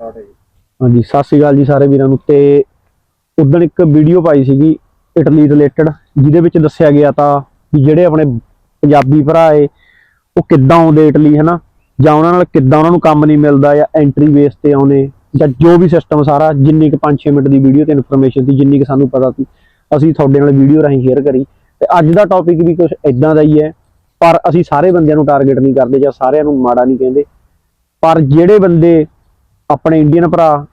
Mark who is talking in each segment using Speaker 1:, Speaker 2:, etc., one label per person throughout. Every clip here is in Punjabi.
Speaker 1: ਹਾਂਜੀ, ਸਤਿ ਸ਼੍ਰੀ ਅਕਾਲ ਜੀ ਸਾਰੇ ਵੀਰਾਂ ਨੂੰ। ਤੇ ਉਦੋਂ ਇੱਕ ਵੀਡੀਓ ਪਾਈ ਸੀਗੀ ਇਟਲੀ ਰਿਲੇਟਡ ਜਿਹਦੇ ਵਿੱਚ ਦੱਸਿਆ ਗਿਆ ਤਾਂ ਵੀ ਜਿਹੜੇ ਆਪਣੇ ਪੰਜਾਬੀ ਭਰਾ ਏ, ਉਹ ਕਿੱਦਾਂ ਆਉਂਦੇ ਇਟਲੀ ਹਨਾ? ਜਾਂ ਉਹਨਾਂ ਨਾਲ ਕਿੱਦਾਂ ਉਹਨਾਂ ਨੂੰ ਕੰਮ ਨਹੀਂ ਮਿਲਦਾ ਜਾਂ ਐਂਟਰੀ ਬੇਸ ਤੇ ਆਉਂਦੇ, ਜਾਂ ਜੋ ਵੀ ਸਿਸਟਮ ਸਾਰਾ, ਜਿੰਨੀ ਕੁ 5-6 ਮਿੰਟ ਦੀ ਵੀਡੀਓ ਤੇ ਇਨਫੋਰਮੇਸ਼ਨ ਸੀ, ਜਿੰਨੀ ਕੁ ਸਾਨੂੰ ਪਤਾ ਸੀ, ਅਸੀਂ ਤੁਹਾਡੇ ਨਾਲ ਵੀਡੀਓ ਰਾਹੀਂ ਸ਼ੇਅਰ ਕਰੀ। ਤੇ ਅੱਜ ਦਾ ਟੌਪਿਕ ਵੀ ਕੁਝ ਇਦਾਂ ਦਾ ਹੀ ਹੈ, ਪਰ ਅਸੀਂ ਸਾਰੇ ਬੰਦਿਆਂ ਨੂੰ ਟਾਰਗੇਟ ਨਹੀਂ ਕਰਦੇ ਜਾਂ ਸਾਰਿਆਂ ਨੂੰ ਮਾੜਾ ਨਹੀਂ ਕਹਿੰਦੇ। ਪਰ ਜਿਹੜੇ ਬੰਦੇ ਆਪਣੇ ਇੰਡੀਅਨ ਭਰਾ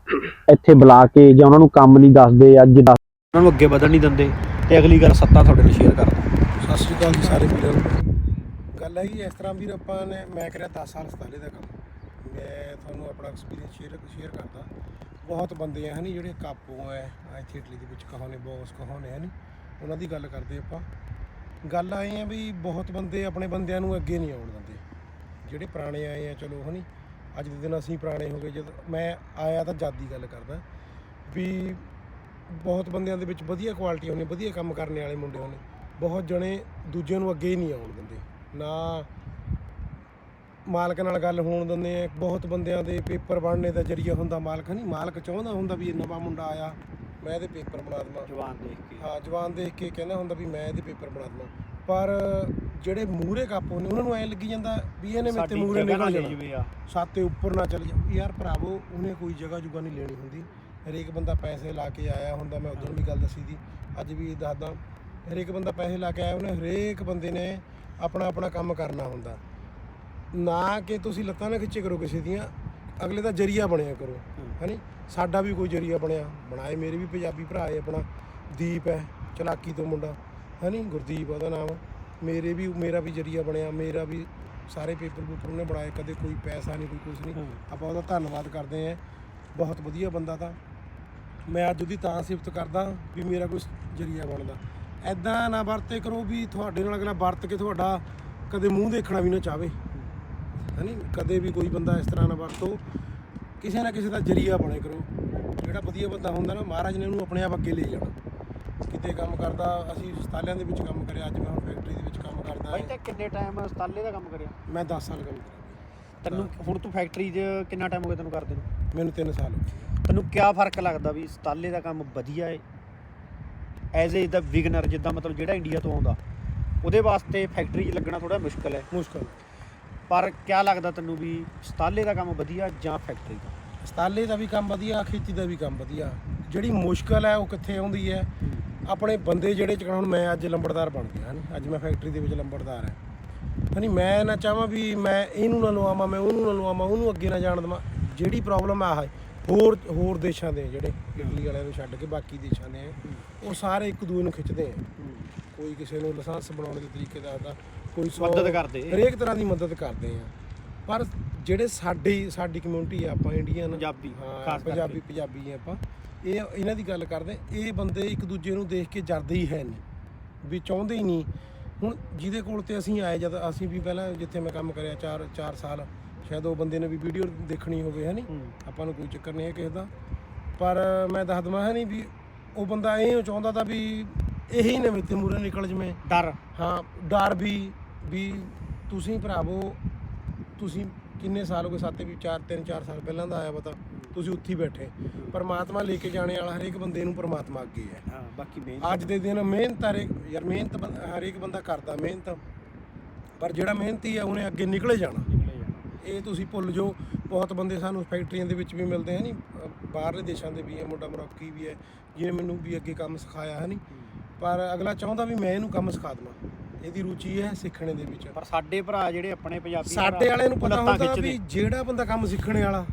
Speaker 1: ਇੱਥੇ ਬੁਲਾ ਕੇ ਜਾਂ ਉਹਨਾਂ ਨੂੰ ਕੰਮ ਨਹੀਂ ਦੱਸਦੇ ਅੱਜ ਦੱਸ ਉਹਨਾਂ ਨੂੰ ਅੱਗੇ ਵਧਣ ਨਹੀਂ ਦਿੰਦੇ ਤੇ ਅਗਲੀ ਗੱਲ ਸੱਤਾ ਤੁਹਾਡੇ ਨਾਲ ਸ਼ੇਅਰ ਕਰਦਾ।
Speaker 2: ਸਤਿ ਸ਼੍ਰੀ ਅਕਾਲ ਜੀ ਸਾਰੇ ਵੀਰਾਂ ਨੂੰ। ਗੱਲ ਹੈ ਜੀ ਇਸ ਤਰ੍ਹਾਂ ਵੀਰ ਆਪਾਂ ਨੇ ਮੈਂ ਕਰਿਆ 10 ਸਾਲ ਸਤਾਲੇ ਦਾ ਕੰਮ। ਮੈਂ ਤੁਹਾਨੂੰ ਆਪਣਾ ਐਕਸਪੀਰੀਅੰਸ ਸ਼ੇਅਰ ਸ਼ੇਅਰ ਕਰਦਾ। ਬਹੁਤ ਬੰਦੇ ਆ ਹਨੀ ਜਿਹੜੇ ਕਾਪੂ ਆ ਇੱਥੇ ਇਟਲੀ ਦੇ ਵਿੱਚ ਕਹੋ ਨੇ ਬੌਸ ਕਹੋ ਨੇ ਹਨੀ। ਉਹਨਾਂ ਦੀ ਗੱਲ ਕਰਦੇ ਆਪਾਂ। ਗੱਲ ਆਏ ਆ ਵੀ ਬਹੁਤ ਬੰਦੇ ਆਪਣੇ ਬੰਦਿਆਂ ਨੂੰ ਅੱਗੇ ਨਹੀਂ ਆਉਣ ਦਿੰਦੇ। ਜਿਹੜੇ ਪੁਰਾਣੇ ਆਏ ਆ ਚਲੋ ਹਨੀ ਅੱਜ ਦੇ ਦਿਨ ਅਸੀਂ ਪੁਰਾਣੇ ਹੋ ਗਏ ਜਦ ਮੈਂ ਆਇਆ ਤਾਂ ਜਦ ਦੀ ਗੱਲ ਕਰਦਾ ਵੀ ਬਹੁਤ ਬੰਦਿਆਂ ਦੇ ਵਿੱਚ ਵਧੀਆ ਕੁਆਲਿਟੀ ਹੋਣੀ ਵਧੀਆ ਕੰਮ ਕਰਨ ਵਾਲੇ ਮੁੰਡੇ ਹੋਣੇ ਬਹੁਤ ਜਣੇ ਦੂਜਿਆਂ ਨੂੰ ਅੱਗੇ ਹੀ ਨਹੀਂ ਆਉਣ ਦਿੰਦੇ ਨਾ ਮਾਲਕ ਨਾਲ ਗੱਲ ਹੋਣ ਦਿੰਦੇ ਆ। ਬਹੁਤ ਬੰਦਿਆਂ ਦੇ ਪੇਪਰ ਬਣਨੇ ਦਾ ਜਰੀਆ ਹੁੰਦਾ ਮਾਲਕ ਨਹੀਂ ਮਾਲਕ ਚਾਹੁੰਦਾ ਹੁੰਦਾ ਵੀ ਇਹ ਨਵਾਂ ਮੁੰਡਾ ਆਇਆ ਮੈਂ ਇਹਦੇ ਪੇਪਰ ਬਣਾ ਦੇਵਾਂ।
Speaker 1: ਜਵਾਨ ਦੇਖ ਕੇ।
Speaker 2: ਹਾਂ ਜਵਾਨ ਦੇਖ ਕੇ ਕਹਿੰਦਾ ਹੁੰਦਾ ਵੀ ਮੈਂ ਇਹਦੇ ਪੇਪਰ ਬਣਾ ਦੇਵਾਂ। ਪਰ ਜਿਹੜੇ ਮੂਰੇ ਕਾਪੋ ਨੇ ਉਹਨਾਂ ਨੂੰ ਐ ਲੱਗੀ ਜਾਂਦਾ ਵੀ ਇਹਨੇ ਮੇਰੇ ਤੇ ਮੂਰੇ ਨਿਕਲ ਜਾਣਾ।
Speaker 1: ਆ
Speaker 2: ਸਾਤੇ ਉੱਪਰ ਨਾ ਚੱਲ ਜਾ ਯਾਰ ਭਰਾਵੋ ਉਹਨੇ ਕੋਈ ਜਗ੍ਹਾ ਜੁਗਾ ਨਹੀਂ ਲੈਣੀ ਹੁੰਦੀ। ਹਰੇਕ ਬੰਦਾ ਪੈਸੇ ਲਾ ਕੇ ਆਇਆ ਹੁੰਦਾ ਮੈਂ ਉਦੋਂ ਵੀ ਗੱਲ ਦੱਸੀ ਦੀ ਅੱਜ ਵੀ ਦੱਸਦਾ ਹਰੇਕ ਬੰਦਾ ਪੈਸੇ ਲਾ ਕੇ ਆਇਆ ਉਹਨੇ ਹਰੇਕ ਬੰਦੇ ਨੇ ਆਪਣਾ ਆਪਣਾ ਕੰਮ ਕਰਨਾ ਹੁੰਦਾ। ਨਾ ਕਿ ਤੁਸੀਂ ਲੱਤਾਂ ਨਾ ਖਿੱਚੇ ਕਰੋ ਕਿਸੇ ਦੀਆਂ ਅਗਲੇ ਦਾ ਜਰੀਆ ਬਣਿਆ ਕਰੋ। ਹੈਨੀ? ਸਾਡਾ ਵੀ ਕੋਈ ਜਰੀਆ ਬਣਿਆ। ਬਣਾਏ ਮੇਰੇ ਵੀ ਪੰਜਾਬੀ ਭਰਾ ਹੈ ਆਪਣਾ। ਦੀਪ ਹੈ ਚਲਾਕੀ ਤੋਂ ਮੁੰਡਾ। ਹੈਨੀ ਗੁਰਦੀਪ ਉਹਦਾ ਨਾਮ। ਮੇਰੇ ਵੀ ਮੇਰਾ ਵੀ ਜਰੀਆ ਬਣਿਆ ਮੇਰਾ ਵੀ ਸਾਰੇ ਪੇਪਰ ਪੂਪਰ ਉਹਨੇ ਬਣਾਏ ਕਦੇ ਕੋਈ ਪੈਸਾ ਨਹੀਂ ਕੋਈ ਕੁਝ ਨਹੀਂ। ਆਪਾਂ ਉਹਦਾ ਧੰਨਵਾਦ ਕਰਦੇ ਆਂ ਬਹੁਤ ਵਧੀਆ ਬੰਦਾ ਤਾਂ। ਮੈਂ ਅੱਜ ਉਹਦੀ ਤਾਂ ਸਿਫਤ ਕਰਦਾ ਵੀ ਮੇਰਾ ਕੋਈ ਜਰੀਆ ਬਣਦਾ। ਐਦਾਂ ਨਾ ਵਰਤੇ ਕਰੋ ਵੀ ਤੁਹਾਡੇ ਨਾਲ ਅਗਲਾ ਵਰਤ ਕੇ ਤੁਹਾਡਾ ਕਦੇ ਮੂੰਹ ਦੇਖਣਾ ਵੀ ਨਾ ਚਾਹਵੇ ਹੈਨੀ ਕਦੇ ਵੀ ਕੋਈ ਬੰਦਾ ਇਸ ਤਰ੍ਹਾਂ ਨਾ ਵਰਤੋ। ਕਿਸੇ ਨਾ ਕਿਸੇ ਦਾ ਜਰੀਆ ਬਣੇ ਕਰੋ। ਜਿਹੜਾ ਵਧੀਆ ਬੰਦਾ ਹੁੰਦਾ ਨਾ ਮਹਾਰਾਜ ਨੇ ਉਹਨੂੰ ਆਪਣੇ ਆਪ ਅੱਗੇ ਲੈ ਜਾਣਾ। ਕਿਤੇ ਕੰਮ ਕਰਦਾ ਅਸੀਂ ਸਤਾਲਿਆਂ ਦੇ ਵਿੱਚ ਕੰਮ ਕਰਿਆ ਅੱਜ ਮੈਂ ਹੁਣ ਫੈਕਟਰੀ ਦੇ ਵਿੱਚ ਕੰਮ ਕਰਦਾ
Speaker 1: ਬਾਈ ਤਾਂ ਕਿੰਨੇ ਟਾਈਮ ਸਤਾਲੇ ਦਾ ਕੰਮ ਕਰਿਆ?
Speaker 2: ਮੈਂ 10 ਸਾਲ ਕੰਮ ਕਰਿਆ।
Speaker 1: ਤੈਨੂੰ ਹੁਣ ਤੂੰ ਫੈਕਟਰੀ 'ਚ ਕਿੰਨਾ ਟਾਈਮ ਹੋ ਗਿਆ ਤੈਨੂੰ ਕਰਦੇ ਨੂੰ?
Speaker 2: ਮੈਨੂੰ 3 ਸਾਲ ਹੋ ਗਏ।
Speaker 1: ਤੈਨੂੰ ਕਿਆ ਫ਼ਰਕ ਲੱਗਦਾ ਵੀ ਸਤਾਲੇ ਦਾ ਕੰਮ ਵਧੀਆ ਏ? ਐਜ਼ ਏ ਦਾ ਵਿਗਨਰ ਜਿੱਦਾਂ ਮਤਲਬ ਜਿਹੜਾ ਇੰਡੀਆ ਤੋਂ ਆਉਂਦਾ ਉਹਦੇ ਵਾਸਤੇ ਫੈਕਟਰੀ 'ਚ ਲੱਗਣਾ ਥੋੜਾ ਮੁਸ਼ਕਲ ਹੈ।
Speaker 2: ਮੁਸ਼ਕਲ।
Speaker 1: ਪਰ ਕਿਆ ਲੱਗਦਾ ਤੈਨੂੰ ਵੀ ਸਤਾਲੇ ਦਾ ਕੰਮ ਵਧੀਆ ਜਾਂ ਫੈਕਟਰੀ ਦਾ?
Speaker 2: ਸਤਾਲੇ ਦਾ ਵੀ ਕੰਮ ਵਧੀਆ ਖੇਤੀ ਦਾ ਵੀ ਕੰਮ ਵਧੀਆ। ਜਿਹੜੀ ਮੁਸ਼ਕਲ ਹੈ ਉਹ ਕਿੱਥੇ ਆਉਂਦੀ ਹੈ। ਆਪਣੇ ਬੰਦੇ ਜਿਹੜੇ ਚ ਹੁਣ ਮੈਂ ਅੱਜ ਲੰਬੜਦਾਰ ਬਣ ਗਿਆ ਹਨ ਅੱਜ ਮੈਂ ਫੈਕਟਰੀ ਦੇ ਵਿੱਚ ਲੰਬੜਦਾਰ ਹਾਂ। ਹਨੀ ਮੈਂ ਨਾ ਚਾਹਾਂ ਵੀ ਮੈਂ ਇਹਨੂੰ ਨਾ ਲਵਾਵਾਂ ਮੈਂ ਉਹਨੂੰ ਨਾ ਲਵਾਵਾਂ ਉਹਨੂੰ ਅੱਗੇ ਨਾ ਜਾਣ ਦੇਵਾਂ। ਜਿਹੜੀ ਪ੍ਰੋਬਲਮ ਆ ਹੈ ਹੋਰ ਹੋਰ ਦੇਸ਼ਾਂ ਦੇ ਜਿਹੜੇ ਇਟਲੀ ਵਾਲਿਆਂ ਨੂੰ ਛੱਡ ਕੇ ਬਾਕੀ ਦੇਸ਼ਾਂ ਦੇ ਉਹ ਸਾਰੇ ਇੱਕ ਦੂਜੇ ਨੂੰ ਖਿੱਚਦੇ ਆ। ਕੋਈ ਕਿਸੇ ਨੂੰ ਲਾਇਸੈਂਸ ਬਣਾਉਣ ਦੇ ਤਰੀਕੇ ਦੱਸਦਾ ਕੋਈ
Speaker 1: ਮਦਦ ਕਰਦੇ।
Speaker 2: ਹਰੇਕ ਤਰ੍ਹਾਂ ਦੀ ਮਦਦ ਕਰਦੇ ਆ। ਪਰ ਜਿਹੜੇ ਸਾਡੀ ਸਾਡੀ ਕਮਿਊਨਿਟੀ ਆ ਆਪਾਂ ਇੰਡੀਅਨ
Speaker 1: ਪੰਜਾਬੀ,
Speaker 2: ਹਾਂ। ਪੰਜਾਬੀ ਪੰਜਾਬੀ ਆ ਆਪਾਂ ਇਹ ਇਹਨਾਂ ਦੀ ਗੱਲ ਕਰਦੇ ਇਹ ਬੰਦੇ ਇੱਕ ਦੂਜੇ ਨੂੰ ਦੇਖ ਕੇ ਜਰਦੇ ਹੀ ਹੈ ਨਹੀਂ ਵੀ ਚਾਹੁੰਦੇ ਹੀ ਨਹੀਂ। ਹੁਣ ਜਿਹਦੇ ਕੋਲ ਤੇ ਅਸੀਂ ਆਏ ਜਦ ਅਸੀਂ ਵੀ ਪਹਿਲਾਂ ਜਿੱਥੇ ਮੈਂ ਕੰਮ ਕਰਿਆ 4 4 ਸਾਲ ਸ਼ਾਇਦ ਉਹ ਬੰਦੇ ਨੇ ਵੀ ਵੀਡੀਓ ਦੇਖਣੀ ਹੋਵੇ ਹੈ ਨਹੀਂ ਆਪਾਂ ਨੂੰ ਕੋਈ ਚੱਕਰ ਨਹੀਂ ਹੈ ਕਿਸੇ ਦਾ। ਪਰ ਮੈਂ ਦੱਸ ਦਵਾਂ ਹੈ ਨਹੀਂ ਵੀ ਉਹ ਬੰਦਾ ਇਹ ਚਾਹੁੰਦਾ ਤਾਂ ਵੀ ਇਹੀ ਨੇ ਮੇਤੇ ਮੂਰੇ ਨਿਕਲ ਜਵੇਂ।
Speaker 1: ਡਰ।
Speaker 2: ਹਾਂ ਡਰ ਵੀ ਵੀ ਤੁਸੀਂ ਭਰਾਵੋ ਤੁਸੀਂ ਕਿੰਨੇ ਸਾਲ ਹੋ ਗਏ? ਸਾਤੇ ਵੀ 4 3 4 ਸਾਲ ਪਹਿਲਾਂ ਦਾ ਆਇਆ ਪਤਾ। ਤੁਸੀਂ ਉੱਥੇ ਹੀ ਬੈਠੇ। ਪਰਮਾਤਮਾ ਲੈ ਕੇ ਜਾਣੇ ਵਾਲਾ ਹਰੇਕ ਬੰਦੇ ਨੂੰ ਪਰਮਾਤਮਾ ਅੱਗੇ ਹੈ।
Speaker 1: ਹਾਂ ਬਾਕੀ ਮਿਹਨਤ
Speaker 2: ਅੱਜ ਦੇ ਦਿਨ ਮਿਹਨਤ ਹਰੇਕ ਯਾਰ ਮਿਹਨਤ ਬੰ- ਹਰੇਕ ਬੰਦਾ ਕਰਦਾ ਮਿਹਨਤ। ਪਰ ਜਿਹੜਾ ਮਿਹਨਤੀ ਹੈ ਉਹਨੇ ਅੱਗੇ ਨਿਕਲੇ ਜਾਣਾ। ਇਹ ਤੁਸੀਂ ਭੁੱਲ ਜਾਓ। ਬਹੁਤ ਬੰਦੇ ਸਾਨੂੰ ਫੈਕਟਰੀਆਂ ਦੇ ਵਿੱਚ ਵੀ ਮਿਲਦੇ ਹਨ ਨਹੀਂ ਬਾਹਰਲੇ ਦੇਸ਼ਾਂ ਦੇ ਵੀ ਹੈ ਮੁੰਡਾ ਮਰੋਕੀ ਵੀ ਹੈ। ਜਿਹਨੇ ਮੈਨੂੰ ਵੀ ਅੱਗੇ ਕੰਮ ਸਿਖਾਇਆ ਹੈ ਨਹੀਂ ਪਰ ਅਗਲਾ ਚਾਹੁੰਦਾ ਵੀ ਮੈਂ ਇਹਨੂੰ ਕੰਮ ਸਿਖਾ ਦੇਵਾਂ। ਇਹਦੀ ਰੁਚੀ ਹੈ ਸਿੱਖਣੇ ਦੇ ਵਿੱਚ।
Speaker 1: ਪਰ ਸਾਡੇ ਭਰਾ ਜਿਹੜੇ ਆਪਣੇ ਪੰਜਾਬੀ
Speaker 2: ਸਾਡੇ ਵਾਲਿਆਂ ਨੂੰ ਪਤਾ ਹੁੰਦਾ। ਵੀ ਜਿਹੜਾ ਬੰਦਾ ਕੰਮ ਸਿੱਖਣੇ ਵਾਲਾ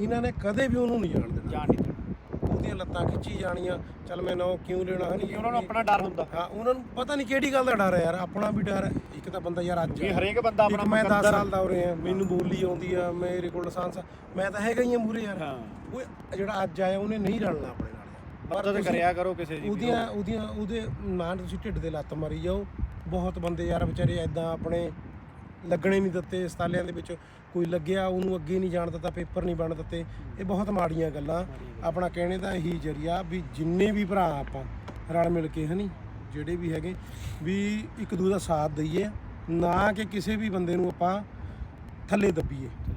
Speaker 2: ਇਹਨਾਂ ਨੇ ਕਦੇ ਵੀ ਉਹਨੂੰ ਨਹੀਂ ਜਾਣ ਦੇਣਾ।
Speaker 1: ਜਾਣ ਨਹੀਂ ਦੇਣਾ।
Speaker 2: ਉਹਦੀਆਂ ਲੱਤਾਂ ਖਿੱਚੀ ਜਾਣੀਆਂ ਚੱਲ ਮੈਂ ਨੌ ਕਿਉਂ ਲੈਣਾ ਹੈ ਨਹੀਂ
Speaker 1: ਉਹਨਾਂ ਨੂੰ ਆਪਣਾ ਡਰ ਹੁੰਦਾ।
Speaker 2: ਹਾਂ ਉਹਨਾਂ ਨੂੰ ਪਤਾ ਨਹੀਂ ਕਿਹੜੀ ਗੱਲ ਦਾ ਡਰ ਹੈ ਯਾਰ ਆਪਣਾ ਵੀ ਡਰ ਹੈ। ਇੱਕ ਤਾਂ ਬੰਦਾ ਯਾਰ ਅੱਜ ਆ।
Speaker 1: ਹਰੇਕ ਬੰਦਾ ਆਪਣਾ
Speaker 2: ਮੈਂ 10
Speaker 1: ਮੁਕੱਦਰ-
Speaker 2: ਸਾਲ ਦਾ ਹੋ ਰਿਹਾ ਮੈਨੂੰ ਬੋਲੀ ਆਉਂਦੀ ਆ ਮੇਰੇ ਕੋਲ ਲਾਇਸੈਂਸ ਮੈਂ ਤਾਂ ਹੈਗਾ ਹੀ ਆ ਮੂਰੇ ਯਾਰ। ਉਹ ਜਿਹੜਾ ਅੱਜ ਆਇਆ ਉਹਨੇ ਨਹੀਂ ਰਲਣਾ ਆਪਣੇ ਨਾਲ।
Speaker 1: ਮਦਦ ਕਰਿਆ ਕਰੋ ਕਿਸੇ ਦੀ।
Speaker 2: ਉਹਦੀਆਂ ਉਹਦੀਆਂ ਉਹਦੇ ਨਾਂ ਤੁਸੀਂ ਢਿੱਡ ਦੇ ਲੱਤ ਮਾਰੀ ਜਾਓ। ਬਹੁਤ ਬੰਦੇ ਯਾਰ ਵਿਚਾਰੇ ਐਦਾਂ ਆਪਣੇ ਲੱਗਣੇ ਨਹੀਂ ਦਿੱਤੇ ਸਤਾਲਿਆਂ ਦੇ ਵਿੱਚ ਕੋਈ ਲੱਗਿਆ ਉਹਨੂੰ ਅੱਗੇ ਨਹੀਂ ਜਾਣ ਦਿੱਤਾ ਪੇਪਰ ਨਹੀਂ ਬਣ ਦਿੱਤੇ। ਇਹ ਬਹੁਤ ਮਾੜੀਆਂ ਗੱਲਾਂ। ਆਪਣਾ ਕਹਿਣੇ ਦਾ ਇਹੀ ਜਰੀਆ ਵੀ ਜਿੰਨੇ ਵੀ ਭਰਾ ਆਪਾਂ ਰਲ ਮਿਲ ਕੇ ਹਨੀ ਜਿਹੜੇ ਵੀ ਹੈਗੇ ਵੀ ਇੱਕ ਦੂਜੇ ਦਾ ਸਾਥ ਦਈਏ ਨਾ ਕਿ ਕਿਸੇ ਵੀ ਬੰਦੇ ਨੂੰ ਆਪਾਂ ਥੱਲੇ ਦੱਬੀਏ।
Speaker 1: ਹੈ।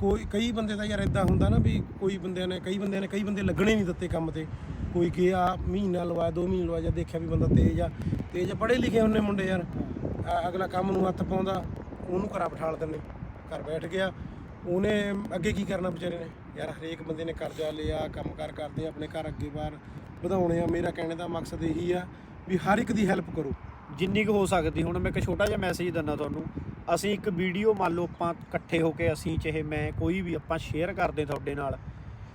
Speaker 2: ਕੋਈ ਕਈ ਬੰਦੇ ਤਾਂ ਯਾਰ ਇਦਾਂ ਹੁੰਦਾ ਨਾ ਵੀ ਕੋਈ ਬੰਦਿਆਂ ਨੇ ਕਈ ਬੰਦਿਆਂ ਨੇ ਕਈ ਬੰਦੇ ਲੱਗਣੇ ਨਹੀਂ ਦਿੱਤੇ ਕੰਮ ਤੇ। ਕੋਈ ਗਿਆ ਮਹੀਨਾ ਲਵਾਇਆ, ਦੋ ਮਹੀਨੇ ਲਵਾਇਆ ਜਾਂ ਦੇਖਿਆ ਵੀ ਬੰਦਾ ਤੇਜ਼ ਆ ਤੇਜ਼ ਆ, ਪੜ੍ਹੇ ਲਿਖੇ ਹੁੰਨੇ ਮੁੰਡੇ ਯਾਰ। ਅਗਲਾ ਕੰਮ ਨੂੰ ਹੱਥ ਪਾਉਂਦਾ, ਉਹਨੂੰ ਘਰਾਂ ਬਿਠਾਲ ਦਿੰਦੇ, ਘਰ ਬੈਠ ਗਿਆ। ਉਹਨੇ ਅੱਗੇ ਕੀ ਕਰਨਾ ਵਿਚਾਰੇ ਨੇ? ਯਾਰ ਹਰੇਕ ਬੰਦੇ ਨੇ ਕਰਜ਼ਾ ਲਿਆ ਕੰਮ ਕਾਰ ਕਰਦੇ ਆਪਣੇ ਘਰ ਅੱਗੇ ਬਾਹਰ ਵਧਾਉਣੇ ਆ। ਮੇਰਾ ਕਹਿਣੇ ਦਾ ਮਕਸਦ ਇਹੀ ਆ ਵੀ ਹਰ ਇੱਕ ਦੀ ਹੈਲਪ ਕਰੋ।
Speaker 1: ਜਿੰਨੀ ਕੁ ਹੋ ਸਕਦੀ, ਹੁਣ ਮੈਂ ਇੱਕ ਛੋਟਾ ਜਿਹਾ ਮੈਸੇਜ ਦਿੰਦਾ ਤੁਹਾਨੂੰ। ਅਸੀਂ ਇੱਕ ਵੀਡੀਓ ਮੰਨ ਲਓ ਆਪਾਂ ਇਕੱਠੇ ਹੋ ਕੇ ਅਸੀਂ ਚਾਹੇ ਮੈਂ, ਕੋਈ ਵੀ ਆਪਾਂ ਸ਼ੇਅਰ ਕਰਦੇ ਤੁਹਾਡੇ ਨਾਲ।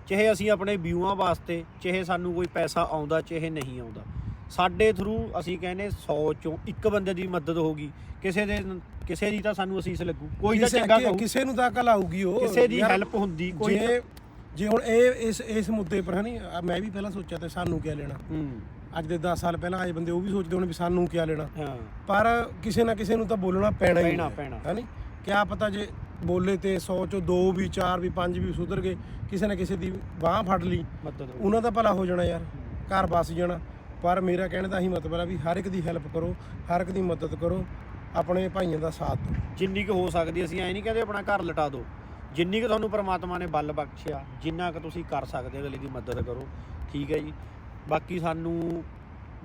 Speaker 1: ਚਾਹੇ ਅਸੀਂ ਆਪਣੇ ਵਿਊਆਂ ਵਾਸਤੇ ਚਾਹੇ ਸਾਨੂੰ ਕੋਈ ਪੈਸਾ ਆਉਂਦਾ ਚਾਹੇ ਨਹੀਂ ਆਉਂਦਾ। ਸਾਡੇ ਥਰੂ ਅਸੀਂ ਕਹਿੰਦੇ 100 ਚੋਂ ਇੱਕ ਬੰਦੇ ਦੀ ਮਦਦ ਹੋਗੀ ਕਿਸੇ ਦੇ ਕਿਸੇ ਦੀ ਤਾਂ ਸਾਨੂੰ ਅਸੀਸ ਲੱਗੂ। ਕੋਈ ਤਾਂ ਚੰਗਾ ਕਹੂ।
Speaker 2: ਕਿਸੇ ਨੂੰ ਤਾਂ ਅਕਲ ਆਊਗੀ ਉਹ।
Speaker 1: ਕਿਸੇ ਦੀ ਹੈਲਪ ਹੁੰਦੀ ਕੋਈ
Speaker 2: ਜੇ ਜੇ ਹੁਣ ਇਹ ਇਸ ਇਸ ਮੁੱਦੇ ਪਰ ਹਨੀ ਮੈਂ ਵੀ ਪਹਿਲਾਂ ਸੋਚਿਆ ਤੇ ਸਾਨੂੰ ਕੀ ਲੈਣਾ? ਅੱਜ ਦੇ 10 ਸਾਲ ਪਹਿਲਾਂ ਆਏ ਬੰਦੇ ਉਹ ਵੀ ਸੋਚਦੇ ਹੋਣੇ ਵੀ ਸਾਨੂੰ ਕੀ ਲੈਣਾ?
Speaker 1: ਹਾਂ।
Speaker 2: ਪਰ ਕਿਸੇ ਨਾ ਕਿਸੇ ਨੂੰ ਤਾਂ ਬੋਲਣਾ ਪੈਣਾ ਹੀ
Speaker 1: ਪੈਣਾ,
Speaker 2: ਹੈ,
Speaker 1: ਪੈਣਾ।
Speaker 2: ਹੈਨੀ? ਕਿਆ ਪਤਾ ਜੇ ਬੋਲੇ ਤੇ 100 ਚੋਂ 2 ਵੀ 4 ਵੀ 5 ਵੀ ਸੁਧਰ ਗਏ ਕਿਸੇ ਨਾ ਕਿਸੇ ਦੀ ਬਾਹ ਫੜ ਲਈ।
Speaker 1: ਮਦਦ।
Speaker 2: ਉਹਨਾਂ ਦਾ ਭਲਾ ਹੋ ਜਾਣਾ ਯਾਰ ਘਰ ਬਸ ਜਾਣਾ। ਪਰ ਮੇਰਾ ਕਹਿਣ ਦਾ ਹੀ ਮਤਲਬ ਹੈ ਵੀ ਹਰ ਇੱਕ ਦੀ ਹੈਲਪ ਕਰੋ ਹਰ ਇੱਕ ਦੀ ਮਦਦ ਕਰੋ ਆਪਣੇ ਭਾਈਆਂ ਦਾ ਸਾਥ ਦਿਓ।
Speaker 1: ਜਿੰਨੀ ਕੁ ਹੋ ਸਕਦੀ ਅਸੀਂ ਐ ਨਹੀਂ ਕਹਿੰਦੇ ਆਪਣਾ ਘਰ ਲਟਾ ਦਿਓ। ਜਿੰਨੀ ਕੁ ਤੁਹਾਨੂੰ ਪ੍ਰਮਾਤਮਾ ਨੇ ਬਲ ਬਖਸ਼ਿਆ ਜਿੰਨਾ ਕੁ ਤੁਸੀਂ ਕਰ ਸਕਦੇ ਅਗਲੇ ਦੀ ਮਦਦ ਕਰੋ। ਠੀਕ ਹੈ ਜੀ। ਬਾਕੀ ਸਾਨੂੰ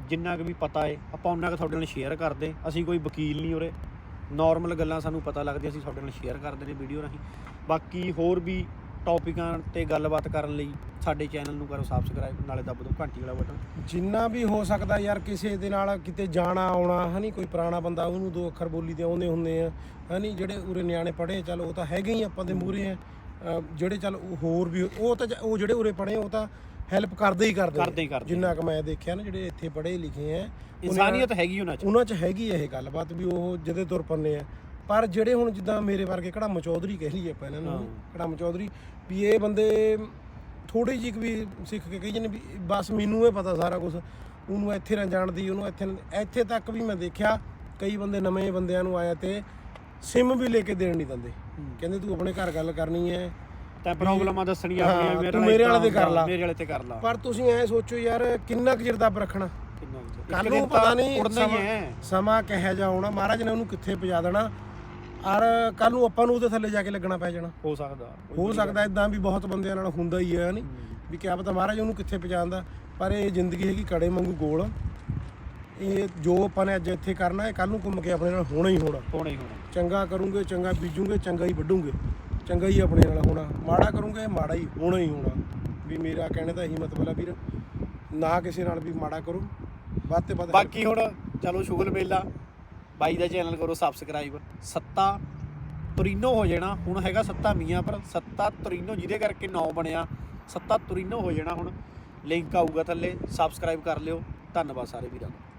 Speaker 1: ਜਿੰਨਾ ਕੁ ਵੀ ਪਤਾ ਹੈ ਆਪਾਂ ਉਹਨਾਂ ਕੁ ਤੁਹਾਡੇ ਨਾਲ ਸ਼ੇਅਰ ਕਰਦੇ। ਅਸੀਂ ਕੋਈ ਵਕੀਲ ਨਹੀਂ ਉਰੇ। ਨਾਰਮਲ ਗੱਲਾਂ ਸਾਨੂੰ ਪਤਾ ਲੱਗਦੀਆਂ, ਅਸੀਂ ਤੁਹਾਡੇ ਨਾਲ ਸ਼ੇਅਰ ਕਰਦੇ ਨੇ ਵੀਡੀਓ ਰਾਹੀਂ। ਬਾਕੀ ਹੋਰ ਵੀ ਟੌਪਿਕਾਂ ਤੇ ਗੱਲਬਾਤ ਕਰਨ ਲਈ ਸਾਡੇ ਚੈਨਲ ਨੂੰ ਕਰੋ ਸਬਸਕ੍ਰਾਈਬ ਨਾਲੇ ਦੱਬ ਦਿਓ ਘੰਟੀ ਵਾਲਾ ਬਟਨ
Speaker 2: ਜਿੰਨਾ ਵੀ ਹੋ ਸਕਦਾ ਯਾਰ, ਕਿਸੇ ਦੇ ਨਾਲ ਕਿਤੇ ਜਾਣਾ, ਆਉਣਾ, ਹਨੀ ਕੋਈ ਪੁਰਾਣਾ ਬੰਦਾ, ਉਹਨੂੰ ਦੋ ਅੱਖਰ ਬੋਲੀ ਦੇ ਆਉਂਦੇ ਹੁੰਦੇ ਆ, ਹਨੀ ਜਿਹੜੇ ਉਰੇ ਨਿਆਣੇ ਪੜ੍ਹੇ, ਚੱਲ ਉਹ ਤਾਂ ਹੈਗੇ ਹੀ ਆਪਾਂ ਦੇ ਮੂਹਰੇ ਆ। ਜਿਹੜੇ ਚੱਲ ਉਹ ਹੋਰ ਵੀ, ਉਹ ਤਾਂ ਉਹ ਜਿਹੜੇ ਉਰੇ ਪੜ੍ਹੇ ਉਹ ਤਾਂ ਹੈਲਪ ਕਰਦੇ ਹੀ ਕਰਦੇ
Speaker 1: ਕਰਦੇ ਹੀ ਕਰਦੇ।
Speaker 2: ਜਿੰਨਾ ਕੁ ਮੈਂ ਦੇਖਿਆ ਨਾ ਜਿਹੜੇ ਇੱਥੇ ਪੜ੍ਹੇ ਲਿਖੇ ਆ
Speaker 1: ਇਨਸਾਨੀਅਤ ਹੈਗੀ ਉਹਨਾਂ 'ਚ।
Speaker 2: ਉਹਨਾਂ 'ਚ ਹੈਗੀ ਇਹ ਗੱਲਬਾਤ ਵੀ ਉਹ ਜਦੇ ਤੁਰ ਪੰਨੇ ਆ। ਪਰ ਜਿਹੜੇ ਹੁਣ ਜਿੱਦਾਂ ਮੇਰੇ ਵਰਗੇ ਕੜਮ ਚੌਧਰੀ ਕਹਿ ਲਈਏ ਆਪਾਂ ਇਹਨਾਂ ਨੂੰ। ਕੜਮ ਚੌਧਰੀ ਵੀ ਇਹ ਬੰਦੇ ਥੋੜੀ ਜਿਹੀ ਕੁ ਵੀ ਸਿੱਖ ਕੇ ਕਹੀ ਜਾਂਦੇ ਵੀ ਬਸ ਮੈਨੂੰ ਇਹ ਪਤਾ ਸਾਰਾ ਕੁਝ ਉਹਨੂੰ ਇੱਥੇ ਨਾ ਜਾਣਦੀ ਉਹਨੂੰ ਇੱਥੇ ਨਾ- ਇੱਥੇ ਤੱਕ ਵੀ ਮੈਂ ਦੇਖਿਆ ਕਈ ਬੰਦੇ ਨਵੇਂ ਬੰਦਿਆਂ ਨੂੰ ਆਇਆ ਤੇ ਸਿਮ ਵੀ ਲੈ ਕੇ ਦੇਣ ਨਹੀਂ ਦਿੰਦੇ। ਕਹਿੰਦੇ ਤੂੰ ਆਪਣੇ ਘਰ ਗੱਲ ਕਰਨੀ ਹੈ
Speaker 1: ਤਾਂ ਪ੍ਰੋਬਲਮਾਂ ਦੱਸਣੀਆਂ
Speaker 2: ਹਾਂ,
Speaker 1: ਆਪਣੀਆਂ
Speaker 2: ਤੂੰ ਮੇਰੇ ਵਾਲੇ ਤੇ ਕਰ ਲਾ।
Speaker 1: ਮੇਰੇ ਵਾਲੇ ਤੇ ਕਰ ਲਾ।
Speaker 2: ਪਰ ਤੁਸੀਂ ਐ ਸੋਚੋ ਯਾਰ ਕਿੰਨਾ ਕੁ ਚਿਰ ਦੱਬ ਰੱਖਣਾ
Speaker 1: ਕਿੰਨਾ ਕੁ ਚਿਰ।
Speaker 2: ਕੱਲ
Speaker 1: ਇੱਕ
Speaker 2: ਨੂੰ
Speaker 1: ਦਿਨ ਤਾਂ
Speaker 2: ਪਤਾ ਨਹੀਂ
Speaker 1: ਉੜਨਾ ਹੀ
Speaker 2: ਸਮਾਂ-
Speaker 1: ਹੈ।
Speaker 2: ਸਮਾਂ ਕਿਹੋ ਜਿਹਾ ਆਉਣਾ। ਮਹਾਰਾਜ ਨੇ ਉਹਨੂੰ ਕਿੱਥੇ ਪਜਾ ਦੇਣਾ? ਔਰ ਕੱਲ ਨੂੰ ਆਪਾਂ ਨੂੰ ਉਹਦੇ ਥੱਲੇ ਜਾ ਕੇ ਲੱਗਣਾ ਪੈ ਜਾਣਾ।
Speaker 1: ਹੋ ਸਕਦਾ।
Speaker 2: ਹੋ ਸਕਦਾ ਇਦਾਂ ਵੀ ਬਹੁਤ ਬੰਦਿਆਂ ਨਾਲ ਹੁੰਦਾ ਹੀ ਹੈ ਨਹੀਂ? ਵੀ ਕਿਆ ਪਤਾ ਮਹਾਰਾਜ ਉਹਨੂੰ ਕਿੱਥੇ ਪਹੁੰਚਾਉਂਦਾ। ਪਰ ਇਹ ਜ਼ਿੰਦਗੀ ਹੈਗੀ ਕੜੇ ਵਾਂਗੂ ਗੋਲ। ਇਹ ਜੋ ਆਪਾਂ ਨੇ ਅੱਜ ਇੱਥੇ ਕਰਨਾ ਹੈ ਕੱਲ ਨੂੰ ਘੁੰਮ ਕੇ ਆਪਣੇ ਨਾਲ ਹੋਣਾ ਹੀ ਹੋਣਾ।
Speaker 1: ਹੋਣਾ ਹੀ ਹੋਣਾ।
Speaker 2: ਚੰਗਾ ਕਰੂੰਗੇ ਚੰਗਾ ਬੀਜੂਗੇ ਚੰਗਾ ਹੀ ਵੱਢੂਗੇ। ਚੰਗਾ ਹੀ ਆਪਣੇ ਨਾਲ ਹੋਣਾ। ਮਾੜਾ ਕਰੂੰਗੇ ਮਾੜਾ ਹੀ ਹੋਣਾ ਹੀ ਹੋਣਾ। ਵੀ ਮੇਰਾ ਕਹਿਣੇ ਦਾ ਇਹੀ ਮਤਲਬ ਵੀਰ ਨਾ ਕਿਸੇ ਨਾਲ ਵੀ ਮਾੜਾ ਕਰੋ। ਵੱਧ ਤੇ ਵੱਧ
Speaker 1: ਬਾਕੀ ਹੁਣ ਚਲੋ ਸ਼ੁਗਲ ਮੇਲਾ। ਬਾਈ ਦਾ ਚੈਨਲ ਕਰੋ ਸਬਸਕ੍ਰਾਈਬ ਸੱਤਾ ਤੁਰੀਨੋ ਹੋ ਜਾਣਾ। ਹੁਣ ਹੈਗਾ ਸੱਤਾ ਮੀਆਂ ਪਰ ਸੱਤਾ ਤੁਰੀਨੋ ਜਿਹਦੇ ਕਰਕੇ 9 ਬਣਿਆ। ਸੱਤਾ ਤੁਰੀਨੋ ਹੋ ਜਾਣਾ ਹੁਣ। ਲਿੰਕ ਆਊਗਾ ਥੱਲੇ ਸਬਸਕ੍ਰਾਈਬ ਕਰ ਲਿਓ। ਧੰਨਵਾਦ ਸਾਰੇ ਵੀਰਾਂ ਦਾ।